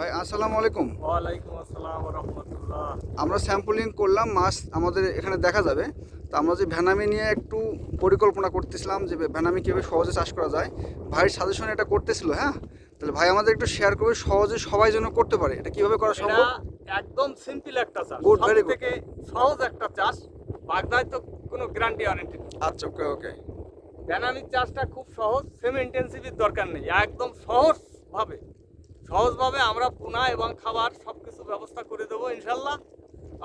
ভাই আসসালামু আলাইকুম। ওয়ালাইকুম আসসালাম রহমতুল্লাহ আমরা স্যাম্পলিং করলাম মাছ আমাদের এখানে দেখা যাবে। তো আমরা যে ভ্যানামি নিয়ে একটু পরিকল্পনা করতেছিলাম যে ভ্যানামি কীভাবে সহজে চাষ করা যায় ভাইয়ের সাজেশন এটা করতেছিল হ্যাঁ? তাহলে ভাই আমাদের একটু শেয়ার করবে সহজে সবাই যেন করতে পারে। এটা কীভাবে করা সম্ভব? একদম সিম্পল একটা চাষ। সব very good. থেকে সহজ একটা চাষ বাগদায় তো কোনো গ্যারান্টি ওয়ারেন্টি আচ্ছা ওকে ওকে ব্যানামির চাষটা খুব সহজ সেম ইন্টেন্সিভির দরকার নেই একদম সহজভাবে। সহজভাবে আমরা পোনা এবং খাবার সব কিছু ব্যবস্থা করে দেবো ইনশাল্লাহ।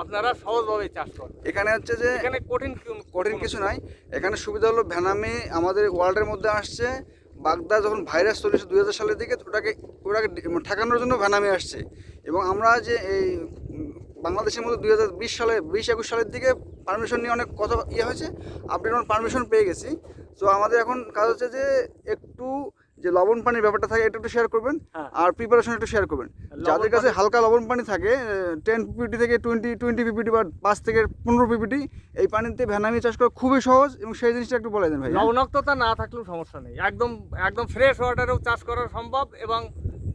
আপনারা সহজভাবে চাষ করবেন। এখানে হচ্ছে যে এখানে কঠিন কঠিন কিছু নাই। এখানে সুবিধা হলো ভ্যানামি আমাদের ওয়ার্ল্ডের মধ্যে আসছে। বাগদা যখন ভাইরাস চলেছে দুই হাজার সালের দিকে ওটাকে ওটাকে ঠেকানোর জন্য ভ্যানামি আসছে। এবং আমরা যে এই বাংলাদেশের মধ্যে দুই হাজার বিশ সালে বিশ একুশ সালের দিকে পারমিশন নিয়ে অনেক কথা ইয়ে হয়েছে। আপনি এখন পারমিশন পেয়ে গেছি। তো আমাদের এখন কাজ হচ্ছে যে একটু যে লবণ পানির ব্যাপারটা থাকে এটা একটু শেয়ার করবেন হ্যাঁ। আর প্রিপারেশন একটু শেয়ার করবেন যাদের কাছে হালকা লবণ পানি থাকে টেন পিপিটি থেকে টোয়েন্টি টোয়েন্টি পিপিটি বা পাঁচ থেকে পনেরো পিপিটি এই পানিতে ভ্যানামি চাষ করা খুবই সহজ এবং সেই জিনিসটা একটু বলে দেন ভাই? লবণাক্ততা না থাকলেও সমস্যা নেই একদম একদম ফ্রেশ ওয়াটারেও চাষ করা সম্ভব এবং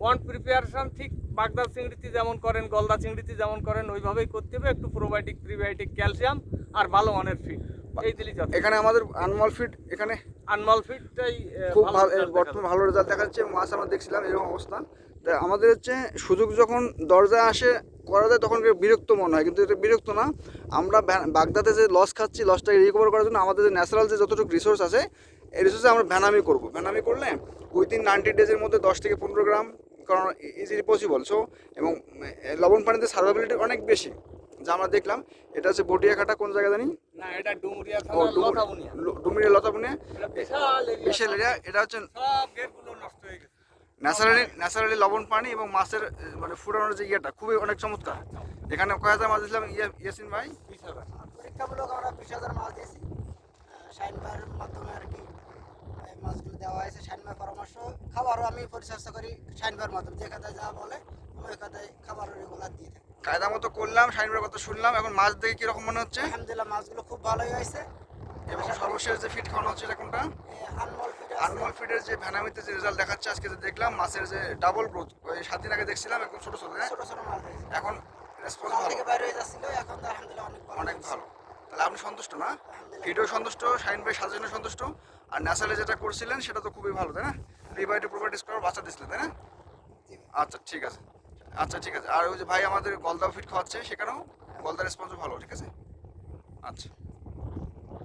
ওয়ান প্রিপারেশন ঠিক বাগদা চিংড়িতে যেমন করেন গলদা চিংড়িতে যেমন করেন ওইভাবেই করতে হবে একটু প্রোবায়োটিক প্রিবায়োটিক ক্যালসিয়াম আর ভালো মানের ফিড এই দিলেই যথেষ্ট। এখানে আমাদের আনমল ফিট এখানে আনমল ফিডটাই খুব ভালো বর্তমানে ভালো রেজাল্ট দেখাচ্ছে মাছ আমরা দেখছিলাম এরকম অবস্থা। তাই আমাদের হচ্ছে সুযোগ যখন দরজায় আসে করা যায় তখন বিরক্ত মনে হয় কিন্তু এটা বিরক্ত না। আমরা বাগদাতে যে লস খাচ্ছি লসটাকে রিকভার করার জন্য আমাদের যে ন্যাচারাল যে যতটুকু রিসোর্স আছে এই রিসোর্সে আমরা ভ্যানামি করব। ভ্যানামি করলে উইদিন নাইনটি ডেজের মধ্যে দশ থেকে পনেরো গ্রাম কারণ ইজিলি পসিবল সো এবং লবণ পানিতে সার্ভাবিলিটি অনেক বেশি। যা আমরা দেখলাম এটা হচ্ছে বটিয়াঘাটা কোন জায়গা জানি? না এটা ডুমুরিয়া ও লতাবুনিয়া। ডুমুরিয়া লতাবুনিয়া। এটা বিশাল। এরিয়া এটা হচ্ছে সব গেটগুলো নষ্ট হয়ে গেছে। ন্যাচারালি ন্যাচারালি লবণ পানি এবং মাছের মানে ফুটানোর যে ইয়েটা খুবই অনেক চমৎকার। এখানে কয় হাজার মাছ দিয়েছিলাম ইয়ে- ইয়াসিন ভাই। পরীক্ষামূলক আমরা বিশ হাজার মাছ দিয়েছি। সাইনবার মাধ্যমে আর কি মাছগুলো দেওয়া হয়েছে। সাইনবার পরামর্শ খাবারও আমি পরিচর্যা করি সাইনবার মাধ্যমে। যে খাতায় যা বলে আমি ওই খাতায় খাবারও রেগুলার দিয়ে থাকি কায়দা মতো করলাম শাইনবার কথা শুনলাম এখন মাছ দেখে কীরকম মনে হচ্ছে? আলহামদুলিল্লাহ মাছগুলো খুব ভালোই হয়েছে। এবং সর্বশেষ যে ফিট খাওয়ানো হচ্ছে এটা কোনটা? আনমল ফিড আনমল ফিডের যে ভ্যানামিতে যে রেজাল্ট দেখাচ্ছে আজকে যে দেখলাম মাছের যে ডাবল গ্রোথ ওই সাত দিন আগে দেখছিলাম এখন ছোটো ছোটো হ্যাঁ? ছোট ছোট মাছ এখন রেসপন্স ভালো। এখন আলহামদুলিল্লাহ অনেক ভালো তাহলে আপনি সন্তুষ্ট না? ফিডও সন্তুষ্ট শাইন ভাই সাজানো সন্তুষ্ট। আর ন্যাচারালি যেটা করছিলেন সেটা তো খুবই ভালো তাই না? প্রিবায়োটিক প্রোবায়োটিক্স করার বাচ্চা দিচ্ছিলেন তাই না? আচ্ছা ঠিক আছে। আচ্ছা ঠিক আছে। আর ওই যে ভাই আমাদের গলদা ফিট খাওয়াচ্ছে, সেখানেও গলদা রেসপন্স ভালো, ঠিক আছে? আচ্ছা।